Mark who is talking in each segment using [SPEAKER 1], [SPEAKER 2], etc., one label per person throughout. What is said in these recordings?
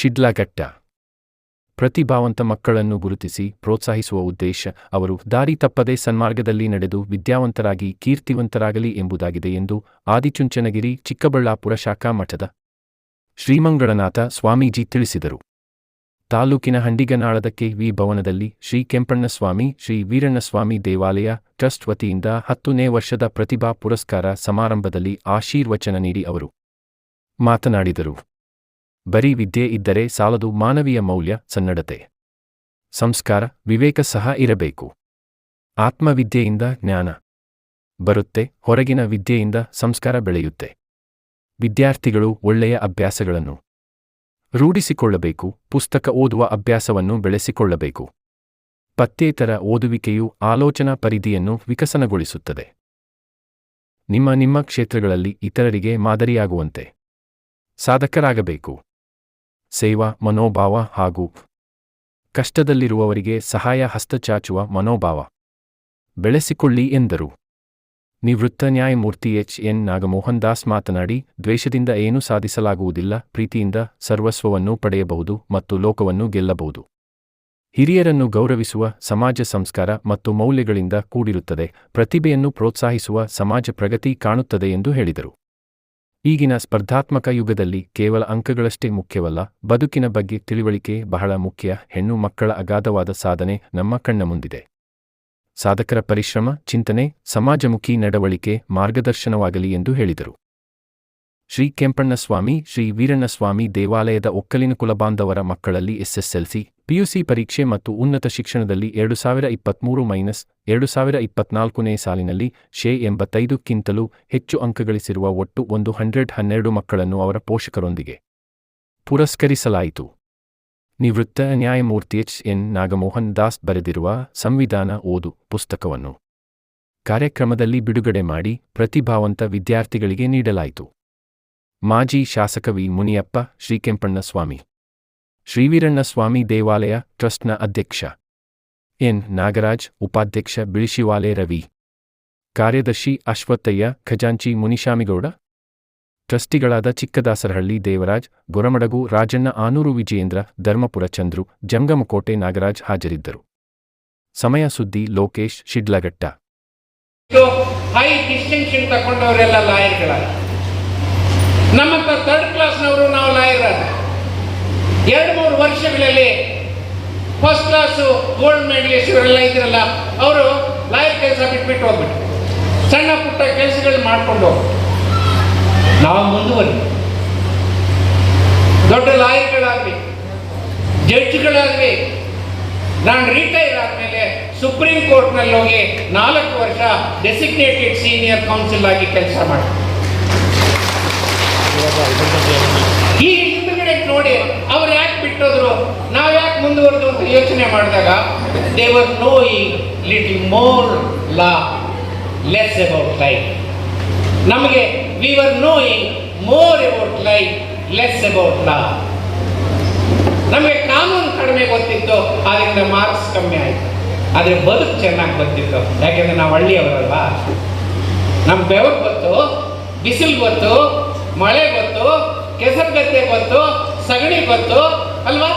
[SPEAKER 1] ಶಿಡ್ಲಘಟ್ಟ. ಪ್ರತಿಭಾವಂತ ಮಕ್ಕಳನ್ನು ಗುರುತಿಸಿ ಪ್ರೋತ್ಸಾಹಿಸುವ ಉದ್ದೇಶ ಅವರು ದಾರಿ ತಪ್ಪದೆ ಸನ್ಮಾರ್ಗದಲ್ಲಿ ನಡೆದು ವಿದ್ಯಾವಂತರಾಗಿ ಕೀರ್ತಿವಂತರಾಗಲಿ ಎಂಬುದಾಗಿದೆ ಎಂದು ಆದಿಚುಂಚನಗಿರಿ ಚಿಕ್ಕಬಳ್ಳಾಪುರ ಶಾಖಾ ಮಠದ ಶ್ರೀಮಂಗಳನಾಥ ಸ್ವಾಮೀಜಿ ತಿಳಿಸಿದರು. ತಾಲೂಕಿನ ಹಂಡಿಗನಾಳದ ಕೆ ವಿ ಭವನದಲ್ಲಿ ಶ್ರೀ ಕೆಂಪಣ್ಣಸ್ವಾಮಿ, ಶ್ರೀ ವೀರಣ್ಣಸ್ವಾಮಿ ದೇವಾಲಯ ಟ್ರಸ್ಟ್ ವತಿಯಿಂದ ಹತ್ತನೇ ವರ್ಷದ ಪ್ರತಿಭಾ ಪುರಸ್ಕಾರ ಸಮಾರಂಭದಲ್ಲಿ ಆಶೀರ್ವಚನ ನೀಡಿ ಅವರು ಮಾತನಾಡಿದರು. ಬರೀ ವಿದ್ಯೆ ಇದ್ದರೆ ಸಾಲದು ಮಾನವೀಯ ಮೌಲ್ಯ ಸನ್ನಡತೆ. ಸಂಸ್ಕಾರ, ವಿವೇಕ ಸಹ ಇರಬೇಕು. ಆತ್ಮವಿದ್ಯೆಯಿಂದ ಜ್ಞಾನ. ಬರುತ್ತೆ, ಹೊರಗಿನ ವಿದ್ಯೆಯಿಂದ ಸಂಸ್ಕಾರ ಬೆಳೆಯುತ್ತೆ. ವಿದ್ಯಾರ್ಥಿಗಳು ಒಳ್ಳೆಯ ಅಭ್ಯಾಸಗಳನ್ನು. ರೂಢಿಸಿಕೊಳ್ಳಬೇಕು, ಪುಸ್ತಕ ಓದುವ ಅಭ್ಯಾಸವನ್ನು ಬೆಳೆಸಿಕೊಳ್ಳಬೇಕು. ಪತ್ಯೇತರ ಓದುವಿಕೆಯು ಆಲೋಚನಾ ಪರಿಧಿಯನ್ನು ವಿಕಸನಗೊಳಿಸುತ್ತದೆ. ನಿಮ್ಮ ನಿಮ್ಮ ಕ್ಷೇತ್ರಗಳಲ್ಲಿ ಇತರರಿಗೆ ಮಾದರಿಯಾಗುವಂತೆ. ಸಾಧಕರಾಗಬೇಕು. ಸೇವಾ, ಮನೋಭಾವ ಹಾಗೂ ಕಷ್ಟದಲ್ಲಿರುವವರಿಗೆ ಸಹಾಯ ಹಸ್ತಚಾಚುವ ಮನೋಭಾವ. ಬೆಳೆಸಿಕೊಳ್ಳಿ ಎಂದರು. ನಿವೃತ್ತ ನ್ಯಾಯಮೂರ್ತಿ ಎಚ್. ಎನ್. ನಾಗಮೋಹನ್ ದಾಸ್ ಮಾತನಾಡಿ, ದ್ವೇಷದಿಂದ ಏನೂ ಸಾಧಿಸಲಾಗುವುದಿಲ್ಲ, ಪ್ರೀತಿಯಿಂದ ಸರ್ವಸ್ವವನ್ನು ಪಡೆಯಬಹುದು ಮತ್ತು ಲೋಕವನ್ನು ಗೆಲ್ಲಬಹುದು. ಹಿರಿಯರನ್ನು ಗೌರವಿಸುವ ಸಮಾಜ ಸಂಸ್ಕಾರ ಮತ್ತು ಮೌಲ್ಯಗಳಿಂದ ಕೂಡಿರುತ್ತದೆ, ಪ್ರತಿಭೆಯನ್ನು ಪ್ರೋತ್ಸಾಹಿಸುವ ಸಮಾಜ ಪ್ರಗತಿ ಕಾಣುತ್ತದೆ ಎಂದು ಹೇಳಿದರು. ಈಗಿನ ಸ್ಪರ್ಧಾತ್ಮಕ ಯುಗದಲ್ಲಿ ಕೇವಲ ಅಂಕಗಳಷ್ಟೇ ಮುಖ್ಯವಲ್ಲ, ಬದುಕಿನ ಬಗ್ಗೆ ತಿಳಿವಳಿಕೆ ಬಹಳ ಮುಖ್ಯ, ಹೆಣ್ಣು ಮಕ್ಕಳ ಅಗಾಧವಾದ ಸಾಧನೆ ನಮ್ಮ ಕಣ್ಣ ಮುಂದಿದೆ. ಸಾಧಕರ ಪರಿಶ್ರಮ, ಚಿಂತನೆ, ಸಮಾಜಮುಖಿ ನಡವಳಿಕೆ ಮಾರ್ಗದರ್ಶನವಾಗಲಿ ಎಂದು ಹೇಳಿದರು. ಶ್ರೀ ಕೆಂಪಣ್ಣಸ್ವಾಮಿ, ಶ್ರೀ ವೀರಣ್ಣಸ್ವಾಮಿ ದೇವಾಲಯದ ಒಕ್ಕಲಿನ ಕುಲಬಾಂಧವರ ಮಕ್ಕಳಲ್ಲಿ ಎಸ್ಎಸ್ಎಲ್ಸಿ ಪಿಯುಸಿ ಪರೀಕ್ಷೆ ಮತ್ತು ಉನ್ನತ ಶಿಕ್ಷಣದಲ್ಲಿ ಎರಡು ಸಾವಿರ ಇಪ್ಪತ್ಮೂರು ಮೈನಸ್ ಎರಡು ಸಾವಿರ ಇಪ್ಪತ್ನಾಲ್ಕನೇ ಸಾಲಿನಲ್ಲಿ ಶೇ ಎಂಬತ್ತೈದಕ್ಕಿಂತಲೂ ಹೆಚ್ಚು ಅಂಕಗಳಿಸಿರುವ ಒಟ್ಟು ಒಂದು ಹಂಡ್ರೆಡ್ ಹನ್ನೆರಡು ಮಕ್ಕಳನ್ನು ಅವರ ಪೋಷಕರೊಂದಿಗೆ ಪುರಸ್ಕರಿಸಲಾಯಿತು. ನಿವೃತ್ತ ನ್ಯಾಯಮೂರ್ತಿ ಎಚ್ ಎನ್ ನಾಗಮೋಹನ್ ದಾಸ್ ಬರೆದಿರುವ ಸಂವಿಧಾನ ಓದು ಪುಸ್ತಕವನ್ನು ಕಾರ್ಯಕ್ರಮದಲ್ಲಿ ಬಿಡುಗಡೆ ಮಾಡಿ ಪ್ರತಿಭಾವಂತ ವಿದ್ಯಾರ್ಥಿಗಳಿಗೆ ನೀಡಲಾಯಿತು. ಮಾಜಿ ಶಾಸಕ ವಿ ಮುನಿಯಪ್ಪ ಶ್ರೀಕೆಂಪಣ್ಣಸ್ವಾಮಿ ಶ್ರೀವೀರಣ್ಣಸ್ವಾಮಿ ದೇವಾಲಯ ಟ್ರಸ್ಟ್ನ ಅಧ್ಯಕ್ಷ. ಎನ್. ನಾಗರಾಜ್, ಉಪಾಧ್ಯಕ್ಷ ಬಿಳಿಶಿವಾಲೆ ರವಿ. ಕಾರ್ಯದರ್ಶಿ ಅಶ್ವತ್ತಯ್ಯ ಖಜಾಂಚಿ ಮುನಿಶಾಮಿಗೌಡ ಟ್ರಸ್ಟಿಗಳಾದ ಚಿಕ್ಕದಾಸರಹಳ್ಳಿ ದೇವರಾಜ್, ಗೊರಮಡಗು ರಾಜಣ್ಣ ಆನೂರು ವಿಜಯೇಂದ್ರ, ಧರ್ಮಪುರ ಚಂದ್ರು, ಜಂಗಮಕೋಟೆ ನಾಗರಾಜ್ ಹಾಜರಿದ್ದರು. ಸಮಯ ಸುದ್ದಿ ಲೋಕೇಶ್, ಶಿಡ್ಲಘಟ್ಟ.
[SPEAKER 2] ಹೈ ಡಿಸ್ಟಿಂಕ್ಷನ್ ತಗೊಂಡವರೆಲ್ಲ ನಮ್ಮಂತ ಥರ್ಡ್ ಕ್ಲಾಸ್ನವರು ನಾವು ಲಾಯರ್ ಎರಡು ಮೂರು ವರ್ಷಗಳಲ್ಲಿ ಫಸ್ಟ್ ಕ್ಲಾಸು ಗೋಲ್ಡ್ ಮೆಡಲಿಸ್ಟ್ ಇವರೆಲ್ಲ ಇದ್ರಲ್ಲ, ಅವರು ಲಾಯರ್ ಕೆಲಸ ಬಿಟ್ಬಿಟ್ಟು ಹೋಗ್ಬಿಟ್ಟು ಸಣ್ಣ ಪುಟ್ಟ ಕೆಲಸಗಳು ಮಾಡಿಕೊಂಡು ಹೋಗ್ಬಿಟ್ಟು ನಾವು ಮುಂದುವರಿ ದೊಡ್ಡ ಲಾಯರ್ಗಳಾಗಲಿ ಜಡ್ಜ್ಗಳಾಗಲಿ ನಾನು ರಿಟೈರ್ ಆದಮೇಲೆ ಸುಪ್ರೀಂ ಕೋರ್ಟ್ನಲ್ಲಿ ಹೋಗಿ ನಾಲ್ಕು ವರ್ಷ ಡೆಸಿಗ್ನೇಟೆಡ್ ಸೀನಿಯರ್ ಕೌನ್ಸಿಲ್ ಆಗಿ ಕೆಲಸ ಮಾಡಿ ನೋಡಿ, ಅವ್ರು ಯಾಕೆ ಬಿಟ್ಟೋದ್ರು? ನಾವು ಯಾಕೆ ಮುಂದುವರೆದು ಅಂತ ಯೋಚನೆ ಮಾಡಿದಾಗ they were knowing little more law less about life ನಮಗೆ we were knowing more about life less about law ನಮಗೆ ಕಾನೂನು ಕಡಿಮೆ ಗೊತ್ತಿತ್ತು ಅದರಿಂದ ಮಾರ್ಕ್ಸ್ ಕಮ್ಮಿ ಆಯಿತು. ಆದರೆ ಬದುಕು ಚೆನ್ನಾಗಿ ಗೊತ್ತಿತ್ತು ಯಾಕೆಂದ್ರೆ ನಾವು ಹಳ್ಳಿಯವರಲ್ಲ ನಮ್ಮ ಬೆವರು ಗೊತ್ತು, ಬಿಸಿಲು ಗೊತ್ತು, ಮಳೆ ಗೊತ್ತು ಕೆಸರು ಗದ್ದೆ ಗೊತ್ತು ಸಗಣಿ ಬಂತು ಅಲ್ವಾ?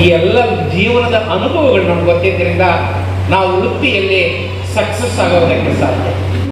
[SPEAKER 2] ಈ ಎಲ್ಲ ಜೀವನದ ಅನುಭವಗಳು ನಮ್ಗೆ ಗೊತ್ತಿದ್ದರಿಂದ ನಾವು ವೃತ್ತಿಯಲ್ಲಿ ಸಕ್ಸಸ್ ಆಗೋದಕ್ಕೆ ಸಾಧ್ಯ.